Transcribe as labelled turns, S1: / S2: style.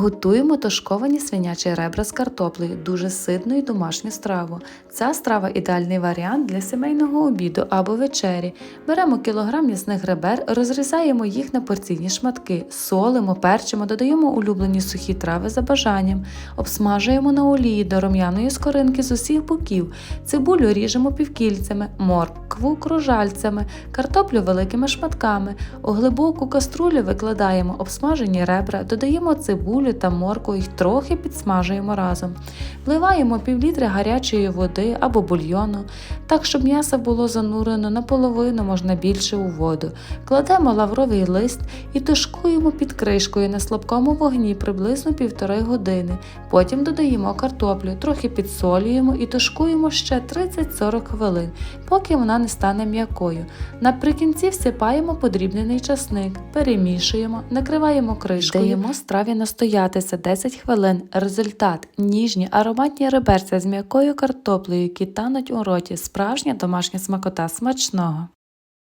S1: Готуємо тушковані свинячі ребра з картоплею, дуже ситну і домашню страву. Ця страва ідеальний варіант для сімейного обіду або вечері. Беремо кілограм м'ясних ребер, розрізаємо їх на порційні шматки, солимо, перчимо, додаємо улюблені сухі трави за бажанням, обсмажуємо на олії до рум'яної скоринки з усіх боків, цибулю ріжемо півкільцями, моркву кружальцями, картоплю великими шматками. У глибоку каструлю викладаємо обсмажені ребра, додаємо цибулю та моркву, їх трохи підсмажуємо разом. Вливаємо півлітри гарячої води або бульйону, так щоб м'ясо було занурено наполовину, можна більше у воду. Кладемо лавровий лист і тушкуємо під кришкою на слабкому вогні приблизно півтори години. Потім додаємо картоплю, трохи підсолюємо і тушкуємо ще 30-40 хвилин, поки вона не стане м'якою. Наприкінці всипаємо подрібнений часник, перемішуємо, накриваємо кришкою. Даємо страві настоятися 10 хвилин. Результат ніжні ароматні реберця з м'якою картоплею, які тануть у роті. Справжня домашня смакота смачного.